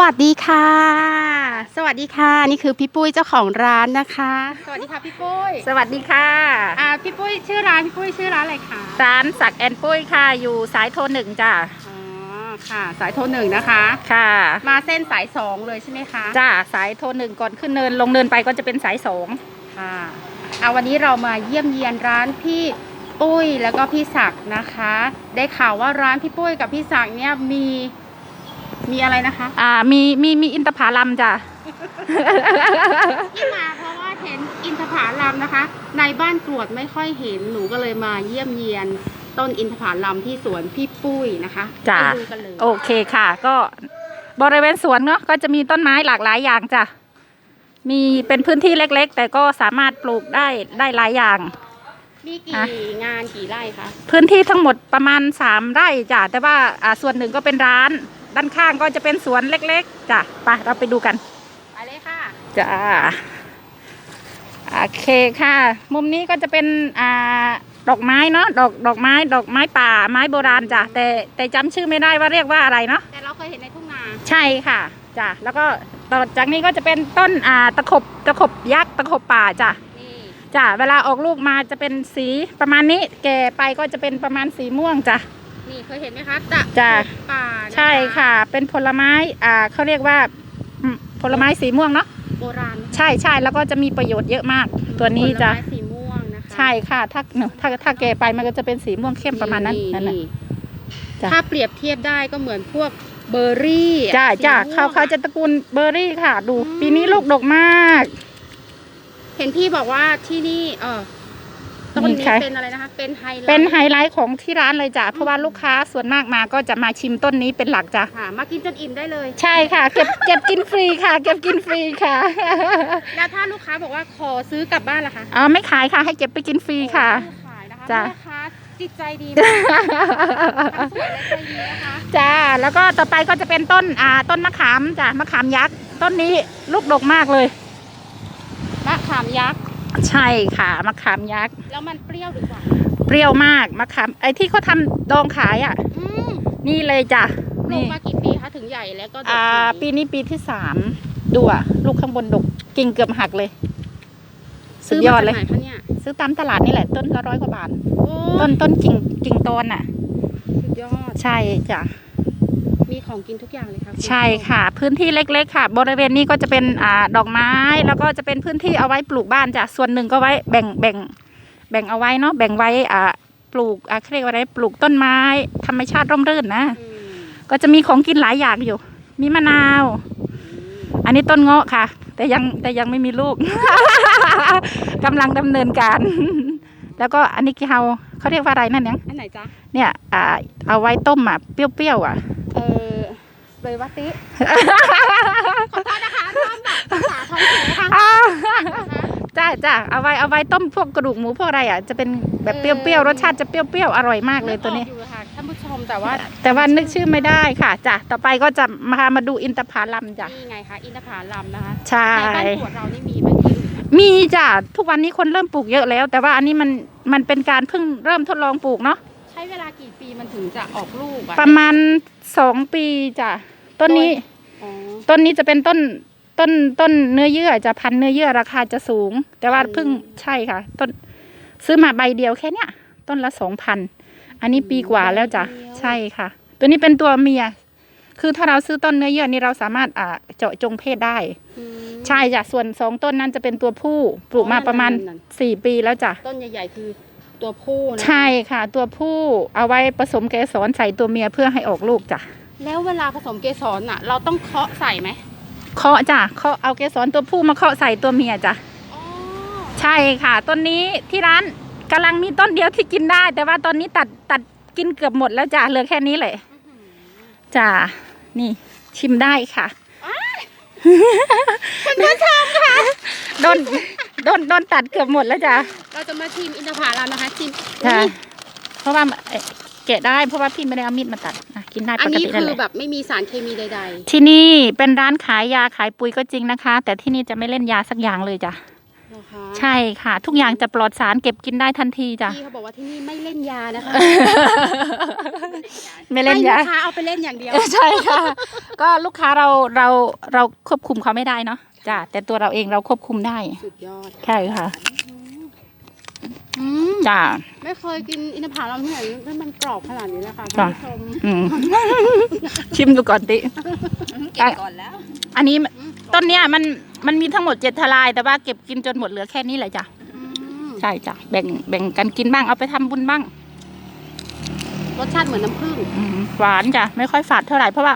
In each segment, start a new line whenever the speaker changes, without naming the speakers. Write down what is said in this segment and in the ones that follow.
วัสดีค่ะ สวัสดีค่ะ นี่คือพี่ปุ้ยเจ้าของร้านนะคะ สวัสดีค่ะพี่ปุ้ย
สวัสดีค่ะ
อ่าพี่ปุ้ยชื่อร้านพี่ปุ้ยชื่อร้านอะไรคะ
ร้านสักแอนปุ้ยค่ะ อยู่สายโทรหนึ่งจ้ะ
อ๋อค่ะ สายโทรหนึ่งนะคะ
ค่ะ
มาเส้นสายสองเลยใช่ไหมคะ
จ้าสายโทรหนึ่งก่อนขึ้นเนินลงเนินไปก็จะเป็นสายสอง
ค่ะเอาวันนี้เรามาเยี่ยมเยียนร้านพี่ปุ้ยแล้วก็พี่ศักดิ์นะคะ ได้ข่าวว่าร้านพี่ปุ้ยกับพี่ศักดิ์เนี่ยมี มีอะไรนะคะ
อ่ามีมีมีอินทผลัมจ้ะ
ที่มาเพราะว่าเห็นอินทผลัมนะคะ ในบ้านกรวดไม่ค่อยเห็นหนูก็เลยมาเยี่ยมเยียนต้นอินทผลัมที่สวนพี่ปุ้ยนะคะ
จ้ะ
ไปดูกันเลย
โอเคค่ะ ก็บริเวณสวนเนาะก็จะมีต้นไม้หลากหลายอย่างจ้ะ มีเป็นพื้นที่เล็กๆ แต่ก็สามารถปลูกได้ได้หลายอย่าง
มีกี่
อะ
งานกี่ไร่คะ
พื้นที่ทั้งหมดประมาณสามไร่จ้ะแต่ว่าอ่าส่วนหนึ่งก็เป็นร้าน ด้านข้างก็จะเป็นสวนเล็กๆจ้ะไปเราไปดูกัน
ไปเลยค่ะ
จ้าโอเคค่ะ มุมนี้ก็จะเป็นอ่าดอกไม้เนาะดอกดอกไม้ดอกไม้ป่าไม้โบราณจ้ะแต่แต่จำชื่อไม่ได้ว่าเรียกว่าอะไรเนาะ
แต่เราเคยเห็นในทุ่งนา
ใช่ค่ะจ้ะแล้วก็ต่อจากนี้ก็จะเป็นต้นอ่าตะขบตะขบยักษ์ตะขบป่าจ้ะ
นี่
จ้ะเวลาออกลูกมาจะเป็นสีประมาณนี้ แก่ไปก็จะเป็นประมาณสีม่วงจ้ะ
นี่เคยเห็นไหมคะตะ
จ้ะ
ป่านะคะ
ใช่ค่ะ เป็นผลไม้อ่าเขาเรียกว่าอืมผลไม้สีม่วงเนาะ
โบราณ
ใช่ใช่แล้วก็จะมีประโยชน์เยอะมาก ตัวนี้จะ
ผลไม้สีม่วงนะคะ
ใช่ค่ะถ้าถ้าถ้าแก่ไปมันก็จะเป็นสีม่วงเข้มประมาณนั้นนั่นน่ะ จ้ะ
ถ้าเปรียบเทียบได้ก็เหมือนพวกเบอร์รี่
จ้า
สี
จ้า
ม่วง
เขาเขาจะตระกูลเบอร์รี่ค่ะ ดู
อืม
ปีนี้ลูกดกมาก
เห็นพี่บอกว่าที่นี่เออ ต้น
นี่
นี้
ค่ะ
เป็นอะไรนะคะ เป็นไฮไลท์
เป็นไฮไลท์ของที่ร้านเลยจ้ะ เพราะว่าลูกค้าส่วนมากมาก็จะมาชิมต้นนี้เป็นหลักจ้ะ
ค่ะ มากินจนอิ่มได้เลย
ใช่ค่ะ เก็บเก็บกินฟรีค่ะ เก็บกินฟรีค่ะ
แล้วถ้าลูกค้าบอกว่าขอซื้อกลับบ้านล่ะคะ
อ๋อไม่ขายค่ะ ให้เก็บไปกินฟรีค่ะ
โอ้ไม่ขายนะคะ
จ้ะ
ลูกค้าจิตใจดีมากทั้งสวยและใจดีนะคะ
จ้า แล้วก็ต่อไปก็จะเป็นต้นอ่าต้นมะขามจ้ะ มะขามยักษ์ ต้นนี้ลูกดกมากเลย
มะขามยักษ์
ใช่ค่ะมะขามยักษ์
แล้วมันเปรี้ยวหรือหวาน
เปรี้ยวมากมะขามไอ้ที่เขาทำดองขายอะ
อืม
นี่เลยจ้ะ
ปลู
นี่
กมากี่ปีคะถึงใหญ่แล้วก็ดก
อ่า
ข
ปีนี้ปีที่สามดูอะ ลูกข้างบนดกกิ่งเกือบหักเลย สุดยอดเลย
ซื้มาจากไหนคะเนี่ย
ซื้อตามตลาดนี่แหละ ต้นละร้อยกว่าบาท
โอ้
ต้นต้นกิ่งกิ่งตอนอะ
สุดยอด
ใช่จ้ะ
มีของกินทุกอย่างเลยค่ะณ
ใช่
ผู้ม
ค่ะ พื้นที่เล็กๆค่ะ บริเวณนี้ก็จะเป็นอ่าดอกไม้แล้วก็จะเป็นพื้นที่เอาไว้ปลูกบ้านจ้ะส่วนหนึ่งก็ไว้แบ่งแบ่งแบ่งเอาไว้เนาะแบ่งไว้อ่าปลูกอ่าเขาเรียกว่าอะไรปลูกต้นไม้ ธรรมชาติร่มรื่นนะ
อืม
ก็จะมีของกินหลายอย่างอยู่ มีมะนาว อันนี้ต้นเงาะค่ะ แต่ยังแต่ยังไม่มีลูก กำลังดำเนินการ แล้วก็อันนี้เขาเขาเรียกว่าอะไรนั่นเนี่ย
อันไหนจ๊ะ
เนี่ยอ่าเอาไว้ต้มอะเปรี้ยวๆอะ
เออ เบยวัติ ขอโทษนะคะชอบแบบภาษาท้องถิ่นนะคะ
อ้าวจ้าจ้าเอาไว้เอาไว้ต้มพวกกระดูกหมูพวกอะไรอะจะเป็นแบบเปรี้ยวๆรสชาติจะเปรี้ยวๆอร่อยมากเลยตัวนี้
กออกอยู่ค่ะท่านผู้ชมแต่ว่า
แต่ว่านึกชื่อไม่ได้ค่ะจ้ะต่อไปก็จะมามาดูอินทผลัมจ้ะ
นี่ไงคะอินทผลัมนะคะ
ใช่
ในบ้านขวดเรานี่มีไหมที่อื่นอะ
มีจ้ะทุกวันนี้คนเริ่มปลูกเยอะแล้ว แต่ว่าอันนี้มันมันเป็นการเพิ่งเริ่มทดลองปลูกเนาะ
ใช้เวลากี่ปีมันถึงจะออกลูกอะ
ประมาณสองปีจ้ะ ต้นนี้
อ๋อ
ต้นนี้จะเป็นต้นต้นต้นเนื้อเยื่อจะพันธุ์เนื้อเยื่อราคาจะสูง แต่ว่าเพิ่งใช่ค่ะ ต้นซื้อมาใบเดียวแค่เนี้ยต้นละสองพันอันนี้ปีกว่าแล้วจ้ะใช่ค่ะ ตัวนี้เป็นตัวเมีย คือถ้าเราซื้อต้นเนื้อเยื่อนี่เราสามารถอ่าเจาะจงเพศได้
อืม
ใช่จ้ะส่วนสองต้นนั้นจะเป็นตัวผู้ปลูกมาประมาณ
นั่น
สี่ปีแล้วจ้ะ
ต้นใหญ่ๆคือตัวผู้นะ
ใช่ค่ะ ตัวผู้เอาไว้ผสมเกสรใส่ตัวเมียเพื่อให้ออกลูกจ้ะ
แล้วเวลาผสมเกสรน่ะ เราต้องเคาะใส่ไหม
เคาะจ้ะเคาะเอาเกสรตัวผู้มาเคาะใส่ตัวเมียจ้ะ
อ๋อ
ใช่ค่ะ ต้นนี้ที่ร้านกำลังมีต้นเดียวที่กินได้ แต่ว่าตอนนี้ตัดตัดกินเกือบหมดแล้วจ้ะเหลือแค่นี้แหละจ้ะนี่ชิมได้ค่ะ
คุณผู้ชมค่ะ
โดนโดนโดนตัดเกือบหมดแล้วจ้ะ
เราจะมาชิมอินทผลัมนะคะชิม
จ้ะ
อุ๊ย
เพราะว่าเอ่อแกะได้เพราะว่าพี่ไม่ได้เอามีดมาตัดอะ กินได้
อั
ป
น
ก
นี้
ตินั่น
คื
แห
อ
ละ
แบบไม่มีสารเคมีใด
ที่นี่เป็นร้านขายยาขายปุ๋ยก็จริงนะคะ แต่ที่นี่จะไม่เล่นยาสักอย่างเลยจ้ะ
ๆเหรอคคะ
ใช่ค่ะ ทุกอย่างจะปลอดสารเก็บกินได้ทันทีจ้ะ
พี่เขาบอกว่าที่นี่ไม่เล่นยานะคะ
ไม่เล่น
ให้
ยา
ลูกค้าเอาไปเล่นอย่างเดียว
ใช่ค่ะ ก็ลูกค้าเราเราเราควบคุมเขาไม่ได้เนาะจ้ะแต่ตัวเราเองเราควบคุมได้
สุดยอด
ใช่ค่ะ
อืม
จ้ะ
ไม่เคยกินอินทผลัมที่ไหนที่มันกรอบขนาดนี้นะคะ
จ้ะ
ท่านผู้ชม
อืม ชิมดูก่อนติ
เก็บก่อนแล้ว
อันนี้ต้นเนี้ยมันมันมีทั้งหมดเจ็ดทลาย แต่ว่าเก็บกินจนหมดเหลือแค่นี้แหละจ้ะ
อืม
ใช่จ้ะแบ่งแบ่งกันกินบ้างเอาไปทำบุญบ้าง
รสชาติเหมือนน้ำผึ้ง
อืมหวานจ้ะไม่ค่อยฝาดเท่าไหร่เพราะว่า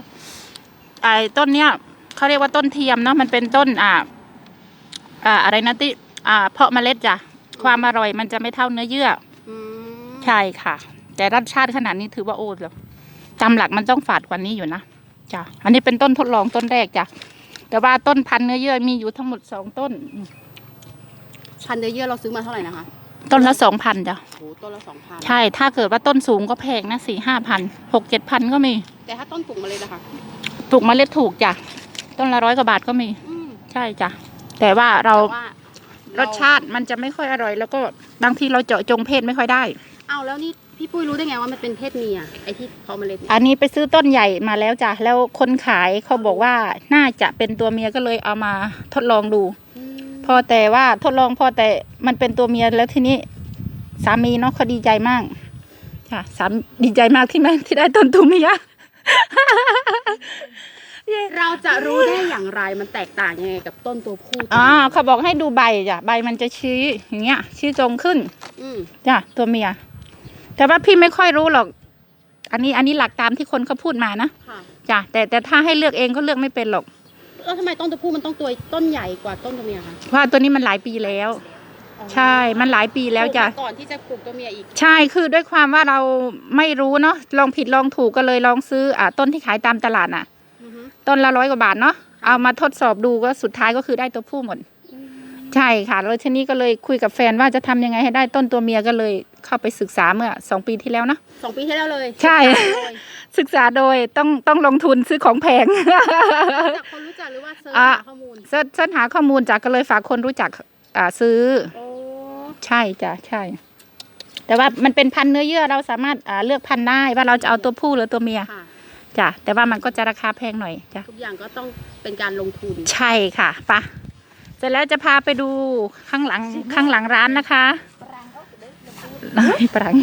ไอ้ต้นเนี้ยเขาเรียกว่าต้นเทียมเนาะมันเป็นต้นอ่าอ่าอะไรนะติอ่า เพาะเมล็ดจ้ะ ความอร่อยมันจะไม่เท่าเนื้อเยื่อ
อืม
ใช่ค่ะ แต่รสชาติขนาดนี้ถือว่าโอ้แล้วตามหลักมันต้องฝาดกว่านี้อยู่นะจ้ะอันนี้เป็นต้นทดลองต้นแรกจ้ะแต่ว่าต้นพันธุ์เนื้อเยื่อมีอยู่ทั้งหมดสองต้นอืม
พันเดเยอร์เราซื้อมาเท่าไหร่นะคะ
ต้นละสองพันจ้ะ
โหต้นละสองพัน
ใช่ ถ้าเกิดว่าต้นสูงก็แพงนะสี่ห้าพันหกเจ็ดพันก็มี
แต่ถ้าต้นปลูกมาเลยนะคะ
ปลูกเมล็ดถูกจ้ะต้นละร้อยกว่าบาทก็มี
อืม
ใช่จ้ะแต่ว่าเรา
แต่ว่า ร
สชาติมันจะไม่ค่อยอร่อย แล้วก็บางทีเราเจาะจงเพศไม่ค่อยได้
เอาแล้วนี่พี่ปุ้ยรู้ได้ไงว่ามันเป็นเพศเมียไอ้ที่เพาะเมล็ดเนี่ย
อันนี้ไปซื้อต้นใหญ่มาแล้วจ้ะแล้วคนขายเขาบอกว่าน่าจะเป็นตัวเมียก็เลยเอามาทดลองดู
อืม
พอแต่ว่าทดลองพอแต่มันเป็นตัวเมียแล้วทีนี้สามีเนาะเขาดีใจมากค่ะสามดีใจมากที่แม่ที่ได้ต้นตัวเมีย
เราจะรู้ได้อย่างไรมันแตกต่างยังไงกับต้นตัวผู้
อ่าเขาบอกให้ดูใบจ้ะใบมันจะชี้อย่างเงี้ย ชี้ตรงขึ้น
อืม
จ้ะตัวเมีย แต่ว่าพี่ไม่ค่อยรู้หรอก อันนี้อันนี้หลักตามที่คนเขาพูดมานะ
ค่ะ
จ้ะแต่แต่ถ้าให้เลือกเองก็เลือกไม่เป็นหรอก
แล้วทำไมต้นตัวผู้มันต้องตัวต้นใหญ่กว่าต้นตัวเมียคะ
เพราะว่าตัวนี้มันหลายปีแล้ว
อ๋อ
ใช่มันหลายปีแล้วจ้ะ
ปลูกมาก่อนที่จะปลูกตัวเมียอีก
ใช่คือด้วยความว่าเราไม่รู้เนาะลองผิดลองถูกก็เลยลองซื้ออ่าต้นที่ขายตามตลาดน่ะ
อือฮึ
ต้นละร้อยกว่าบาทเนาะเอามาทดสอบดูก็สุดท้ายก็คือได้ตัวผู้หมดใช่ค่ะแล้วทีนี้ก็เลยคุยกับแฟนว่าจะทำยังไงให้ได้ต้นตัวเมียก็เลยเข้าไปศึกษาเมื่อสองปีที่แล้วนะ
สองปีที่แล้วเลย
ใช่
เลย
ศึกษาโดยต้องต้องลงทุนซื้อของแพง
จากคนรู้จักหรือว่าเซิร์ช
อะ
หาข้อมูล
เสิร์ชเสิร์ชหาข้อมูลจากก็เลยฝากคนรู้จักอ่าซื้อ
โอ้
ใช่จ้ะใช่ แต่ว่ามันเป็นพันธุ์เนื้อเยื่อเราสามารถอ่าเลือกพันธุ์ได้ว่าเราจะเอาตัวผู้หรือตัวเมีย
ค่ะ
จ้ะแต่ว่ามันก็จะราคาแพงหน่อยจ้ะ
ทุกอย่างก็ต้องเป็นการลงทุน
ใช่ค่ะไปะเสร็จแล้วจะพาไปดูข้างหลังข้างหลังร้านนะคะปรัง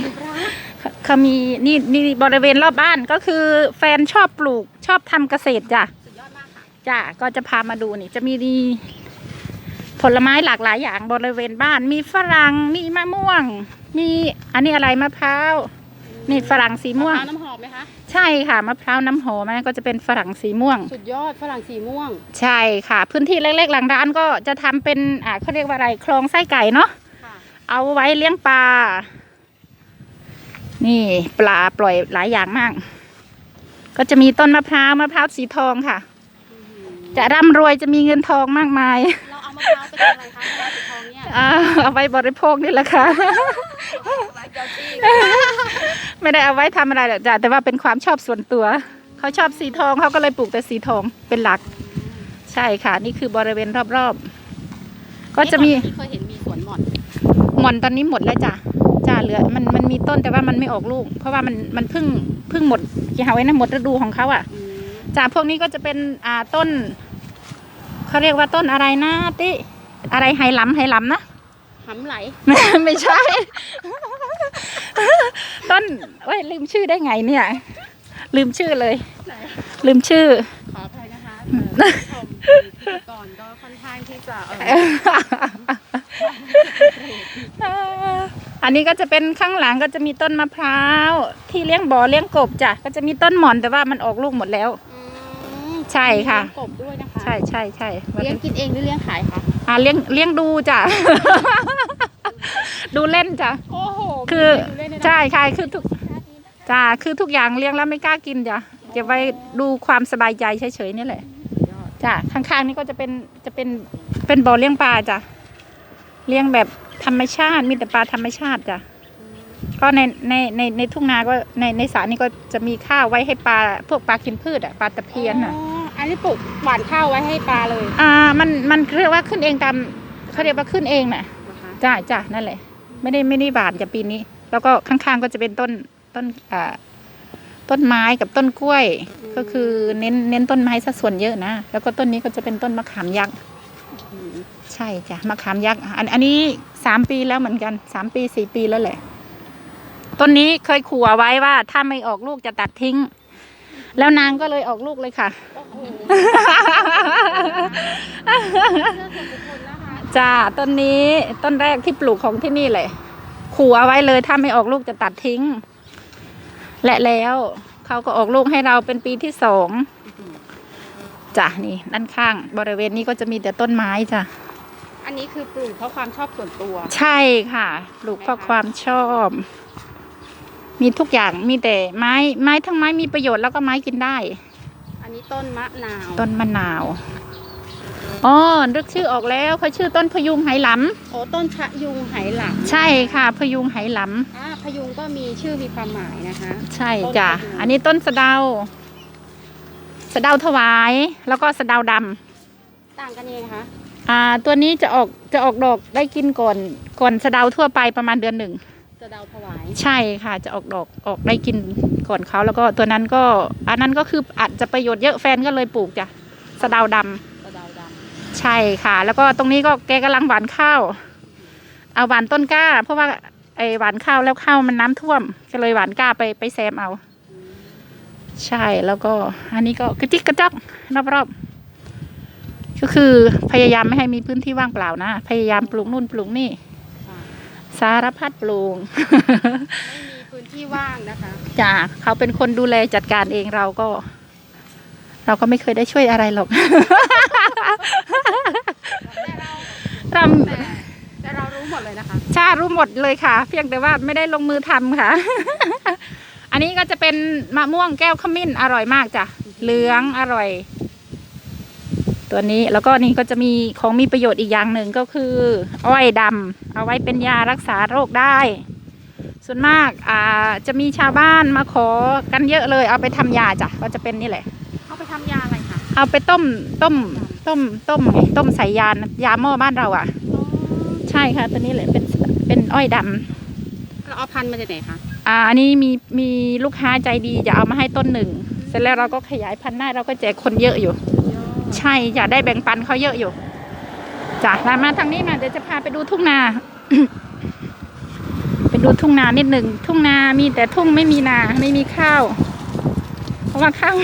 เขามีนี่นี่บริเวณรอบบ้านก็คือแฟนชอบปลูกชอบทำเกษตรจ้ะ
สุดยอดมากค่ะ
จ้ะก็จะพามาดูนี่จะมีดีผลไม้หลากหลายอย่างบริเวณบ้าน มีฝรั่งมีมะม่วง มีอันนี้อะไรมะพร้าวนี่ฝรั่งสีม่วง
มะพร้าวน้ำหอมไหมคะ
ใช่ค่ะมะพร้าวน้ำหอมนะก็จะเป็นฝรั่งสีม่วง
สุดยอดฝรั่งสีม่วง
ใช่ค่ะ พื้นที่เล็กๆหลังร้านก็จะทำเป็นอ่าเขาเรียกว่าอะไรคลองไส้ไก่เนาะ
ค่ะ
เอาไว้เลี้ยงปลา นี่ปลาปล่อยหลายอย่างมาก ก็จะมีต้นมะพร้าวมะพร้าวสีทองค่ะ
อื้อหือ
จะร่ำรวยจะมีเงินทองมากมาย
เราเอามะพร้าวไปทำอะไรคะมะพร้าวสีทองเนี่ย
อ่าเอาไว้บริโภคนี่แหละค่ะ ไม่ได้เอาไว้ทำอะไรหรอกจ้ะแต่ว่าเป็นความชอบส่วนตัว เขาชอบสีทองเขาก็เลยปลูกแต่สีทองเป็นหลัก ใช่ค่ะ นี่คือบริเวณรอบๆ ก็จะมี
นี่ก่อนหน้านี้เคยเห็นมีสวนหม่อน
หม่อนตอนนี้หมดแล้วจ้ะจ้าเหลือมันมันมีต้นแต่ว่ามันไม่ออกลูก เพราะว่ามันมันเพิ่งเพิ่งหมดกี่หาไว้นะหมดฤดูของเขาอะ
อืม
จ้าพวกนี้ก็จะเป็นอ่าต้นเขาเรียกว่าต้นอะไรนะติอะไรไหหลำไหหลำนะ
หำไหล
ไม่ใช่ ต้นเอ้ยลืมชื่อได้ไงเนี่ย ลืมชื่อเลยลืมชื่อ
ขออภัยนะคะเอ่อชมพิธีก่อนก็ค่อนข้างที่จะเออ
อันนี้ก็จะเป็นข้างหลังก็จะมีต้นมะพร้าว ที่เลี้ยงบ่อเลี้ยงกบจ้ะก็จะมีต้นหม่อนแต่ว่ามันออกลูกหมดแล้ว
อืม
ใช่ค่ะ
มีเลี้ยงกบด้วยนะคะ
ใช่ใช่ใช่
เลี้ยงกินเองหรือเลี้ยงขายคะ
อ่าเลี้ยงเลี้ยงดูจ้ะ ดูเล่นจ้ะ
โอ้โห
คือ
มีเล่นด้วยนะ
ใช่ใช่คือทุกจ้าคือทุกอย่างเลี้ยงแล้วไม่กล้ากินจ้ะเก็บไว้ดูความสบายใจเฉยๆนี่แหละจ้ะข้างๆนี่ก็จะเป็นจะเป็นเป็นบ่อเลี้ยงปลาจ้ะเลี้ยงแบบธรรมชาติมีแต่ปลาธรรมชาติจ้ะก็ในในในในทุ่งนาก็ในในสระนี่ก็จะมีข้าวไว้ให้ปลาพวกปลากินพืชอะปลาตะเพียนอะ
อ๋อ อันนี้ปลูกหวานข้าวไว้ให้ปลาเลย
อ่ามันมันเรียกว่าขึ้นเองตามเขาเรียกว่าขึ้นเองน่ะ
นะคะ
จ้าจ้านั่นแหละ ไม่ได้ไม่ได้บานจากปีนี้ แล้วก็ข้างๆก็จะเป็นต้นต้นอ่าต้นไม้กับต้นกล้วย ก็คือเน้นเน้นต้นไม้ซะส่วนเยอะนะ แล้วก็ต้นนี้ก็จะเป็นต้นมะขามยักษ์
อืม
ใช่จ้ะมะขามยักษ์อันอันนี้สามปีแล้วเหมือนกันสามปีสี่ปีแล้วแหละต้นนี้เคยขู่เอาไว้ว่าถ้าไม่ออกลูกจะตัดทิ้ง แล้วนางก็เลยออกลูกเลยค่ะ
โอ้โหเรื่องส่วนบุคคลนะคะ
จ้าต้นนี้ต้นแรกที่ปลูกของที่นี่เลยขู่เอาไว้เลยถ้าไม่ออกลูกจะตัดทิ้ง และแล้วเขาก็ออกลูกให้เราเป็นปีที่สองจ้ะนี่ด้านข้าง บริเวณนี้ก็จะมีแต่ต้นไม้จ้ะ
อันนี้คือปลูกเพราะความชอบส่วนตัว
ใช่ค่ะ ปลูกเพราะความชอบ มีทุกอย่างมีแต่ไม้ไม้ทั้งไม้มีประโยชน์แล้วก็ไม้กินได้
อั นนี้ต้นมะนาว
ต้นมะนาวอ๋อนึกชื่อออกแล้วเขาชื่อต้นพยุงไหหล
โอ้ต้นพะยุงไหหลังำ
ใช่ค่ะ พยุงไหหลำ
อ่าพยุงก็มีชื่อมีความหมายนะคะ
ใช่จ้ะ
ต้นพยุง
อันนี้ต้นสะเดาสะเดาถวายแล้วก็สะเดาดำ
ต่างกันยังไงคะ
อ่าตัวนี้จะออกจะออกดอกได้กินก่อนก่อนสะเดาทั่วไปประมาณเดือนหนึ่ง
จะเดาถวาย
ใช่ค่ะจะออกดอกออกได้กินก่อนเขาแล้วก็ตัวนั้นก็อันนั้นก็คืออาจจะประโยชน์เยอะแฟนก็เลยปลูกจ้ะสะเดาดำ
จะเดาด
ใช่ค่ะ แล้วก็ตรงนี้ก็แกกำลังหวานข้าวเอาหวานต้นกล้า เพราะว่าไอหวานข้าวแล้วข้าวมันน้ำท่วม ก็เลยหวานกล้าไปไปแซมเอา ใช่แล้วก็อันนี้ก็กระจิกกระจอกรอบๆก็คือพยายามไม่ให้มีพื้นที่ว่างเปล่านะ พยายามปลูกนู่นปลูกนี่ำ
ค่ะ
สารพัดปลูก
ไม่มีพื้นที่ว่างนะคะ
จ้าเขาเป็นคนดูแลจัดการเองเราก็ เราก็ไม่เคยได้ช่วยอะไรหรอกเรา
แต่แต่เรารู้หมดเลยนะคะ
ชารู้หมดเลยค่ะ เพียงแต่ว่าไม่ได้ลงมือทำค่ะ อันนี้ก็จะเป็นมะม่วงแก้วขมิ้นอร่อยมากจ้ะเหลืองอร่อย ตัวนี้แล้วก็นี่ก็จะมีของมีประโยชน์อีกอย่างหนึ่งก็คือ อ้อยดำเอาไว้เป็นยารักษาโรคได้ ส่วนมากอ่าจะมีชาวบ้านมาขอกันเยอะเลย เอาไปทำยาจ้ะก็จะเป็นนี่แหละ
เอาไปทำยาอะไรคะ
เอาไปต้มต้มต้มต้มไงต้มใส่ยานยาหม้อบ้านเราอะ ใช่ค่ะตัวนี้แหละเป็นเป็นอ้อยดำ
เราเอาพันธุ์มาจากไหนคะ
อ่าอันนี้มีมีลูกค้าใจดีจะเอามาให้ต้นหนึ่ง เสร็จแล้วเราก็ขยายพันธุ์ได้เราก็แจกคนเยอะอยู่ ใช่จะได้แบ่งปันเขาเยอะอยู่จ้ะมามาทางนี้มาเดี๋ยวจะพาไปดูทุ่งนาไปดูทุ่งนานิดหนึ่งทุ่งนามีแต่ทุ่งไม่มีนาไม่มีข้าว เพราะว่าข้าว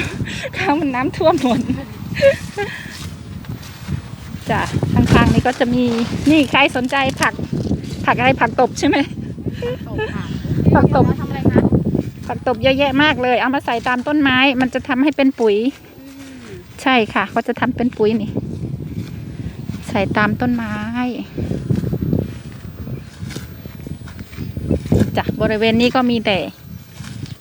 ข้าวมันน้ำท่วมหมดจ้ะข้างๆนี้ก็จะมีนี่ใครสนใจผัก ผักอะไรผักตบใช่ไหม
ตกค่ะ
ผักตบ
เดี๋ยวเราทำอะไรคะ
ผักตบเยอะแยะมากเลย เอามาใส่ตามต้นไม้ มันจะทำให้เป็นปุ๋ย
อืม
ใช่ค่ะเขาจะทำเป็นปุ๋ยนี่ ใส่ตามต้นไม้จ้ะบริเวณนี้ก็มีแต่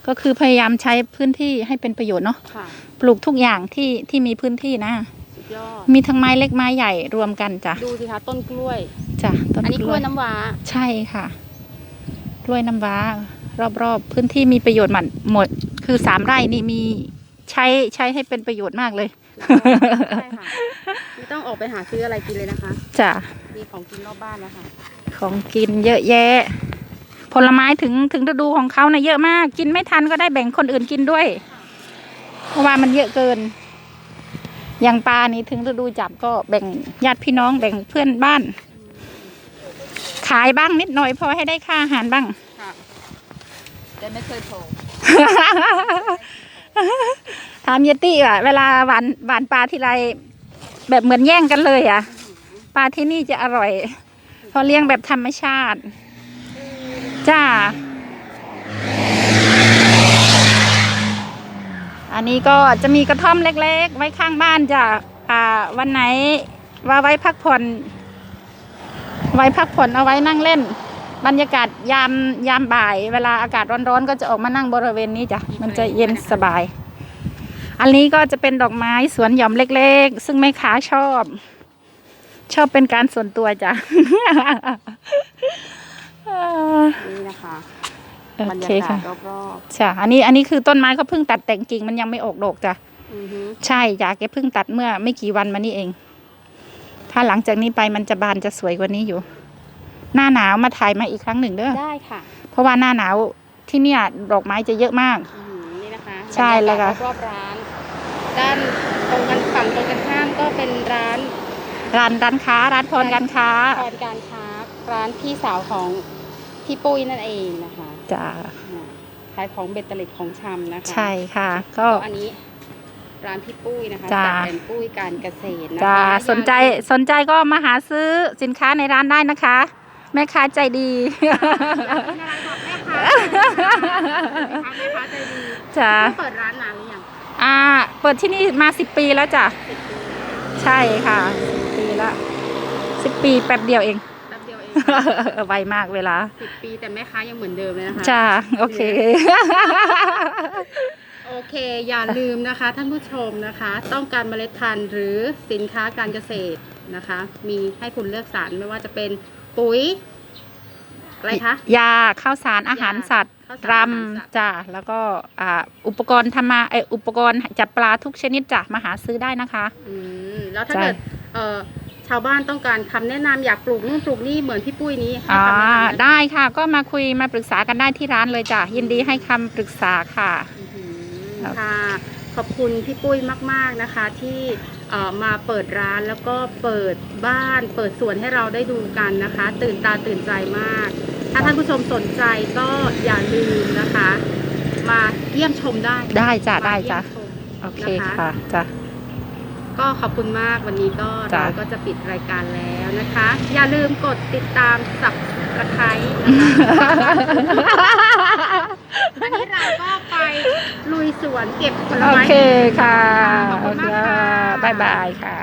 ก็คือพยายามใช้พื้นที่ให้เป็นประโยชน์เนาะ
ค่ะ
ปลูกทุกอย่างที่ที่มีพื้นที่นะ
สุดยอด
มีทั้งไม้เล็กไม้ใหญ่รวมกันจ้ะ
ดูสิคะต้นกล้วย
จ้ะต้น
อันนี้
ก
ก
ล้
ล้ว
วยย
น้ำว้า
ใช่ค่ะ กล้วยน้ำว้ารอบๆพื้นที่มีประโยชน์หมดหมด คือสามไร่นี่มีใช้ใช้ให้เป็นประโยชน์มากเลย
ใช่ค่ะไม่ต้องออกไปหาซื้ออะไรกินเลยนะคะ
จ้ะ
มีของกินรอบบ้านแล้วค่ะ
ของกินเยอะแยะ ผลไม้ถึงถึงฤดูของเขานะเยอะมาก กินไม่ทันก็ได้แบ่งคนอื่นกินด้วย เพราะว่ามันเยอะเกิน อย่างปลานี่ถึงฤดูจับก็แบ่งญาติพี่น้องแบ่งเพื่อนบ้าน ขายบ้างนิดหน่อยพอให้ได้ค่าอาหารบ้าง
ค่ะ
แต่ไม่เคยโผล่
ถามเยตี้อะเวลาหวานหวานปลาทีไรแบบเหมือนแย่งกันเลยอะปลาที่นี่จะอร่อยเพราะเลี้ยงแบบธรรมชาติ จ้า อันนี้ก็จะมีกระท่อมเล็ก ๆ ไว้ข้างบ้านจ้ะอ่าวันไหนว่าไว้พักผ่อน ไว้พักผ่อนเอาไว้นั่งเล่น บรรยากาศยามยามบ่าย เวลาอากาศร้อนๆ ก็จะออกมานั่งบริเวณนี้จ้ะมันจะเย็นสบาย อันนี้ก็จะเป็นดอกไม้สวนหย่อมเล็ก ๆ ซึ่งแม่ค้าชอบ ชอบเป็นการส่วนตัวจ้ะ
นี่นะคะ
โอบ
รร
เค
ยากา
ค่ะ
ศรอบ
จ้ะอันนี้อันนี้คือต้นไม้เขาเพิ่งตัดแต่งกิ่งมันยังไม่ออกดอกจ้ะ
ๆอือฮึ
ใช่จ้ะแกเพิ่งตัดเมื่อไม่กี่วันมานี่เองทถ้าหลังจากนี้ไปมันจะบานจะสวยกว่านี้อยู่ หน้าหนาวมาถ่ายมาอีกครั้งหนึ่งเด้อ
ได้ค่ะ
เพราะว่าหน้าหนาวที่เนี่ยดอกไม้จะเยอะมาก
อื้อหือนี่นะคะ
ใช่แล้วค่ะ
บรรยากาศรอบๆร้าน ด้านตรงกันฝั่งตรงกันข้ามก็เป็นร้าน
ร้านร้านค้า ร้านพรการค้า
แทนการค้า ร้านพี่สาวของพี่ปุ้ยนั่นเองนะคะ
จ้า
อ่าขายของเบ็ดเตล็ดของชำนะคะ
ใช่ค่ะ ก็
ก็อันนี้ร้านพี่ปุ้ยนะคะ
จ้า
จากเป็นปุ้ยการเกษตรนะคะ
จ้าสนใจสนใจก็มาหาซื้อสินค้าในร้านได้นะคะ แม่ค้าใจดี
อย่าเป็นอะไรบอกแม่ค้าแม่ค้าใจดี
จ้า
เปิดร้านนานหรือยัง
อ่า เปิดที่นี่มาสิบปีแล้วจ้ะ
สิบปี
ใช่ค่ะสิบปีละสิบปีแป๊บเดียวเอง
แป๊บเดียวเอง
ไวมากเวลา
สิบปีแต่แม่ค้ายังเหมือนเดิมเลยนะคะ
จ้าโอเค
โอเค อย่าลืมนะคะ ท่านผู้ชมนะคะ ต้องการเมล็ดพันธุ์หรือสินค้าการเกษตรนะคะ มีให้คุณเลือกสรรไม่ว่าจะเป็นปุ๋ยอะไรคะ
ยาข้าวสารอาหารสัตว์
ข้าวสา ร
ร
อาหารสัตว์ำ
จ้ะแล้วก็อ่าอุปกรณ์ทำมาเอออุปกรณ์จับปลาทุกชนิดจ้ะมาหาซื้อได้นะคะ
อืมแล้วถ้า
ใช่
เกิดเอ่อชาวบ้านต้องการคำแนะนำอยากปลูกนู่นปลูกนี่เหมือนพี่ปุ้ยนี้ให้
อ่า
คำแนะนำหม
ได้ค่ะ ก็มาคุยมาปรึกษากันได้ที่ร้านเลยจ้ะยินดีให้คำปรึกษาค่ะ
อื้อหือ
ครับ
ค่ะ ขอบคุณพี่ปุ้ยมาก ๆนะคะ ที่เอ่อมาเปิดร้านแล้วก็เปิดบ้าน เปิดสวนให้เราได้ดูกันนะคะ ตื่นตาตื่นใจมากถ้าท่านผู้ชมสนใจก็อย่าลืมนะคะ มาเยี่ยมชมได้
ได้จ้ะ
มา
ได้
เยี่ย
จ้ะ
มชม
โอเค
นะคะ
ค่ะจ้ะ
ก็ขอบคุณมากวันนี้ก็
จ้ะ
เราก็จะปิดรายการแล้วนะคะ อย่าลืมกดติดตามสับตะไคร้นะคะวันนี้เราก็ไปลุยสวนเก็บผล
โอ
ไม้
เคค่ะ
ขอบคุณมากค่ะ
บ๊ายบายค่ะ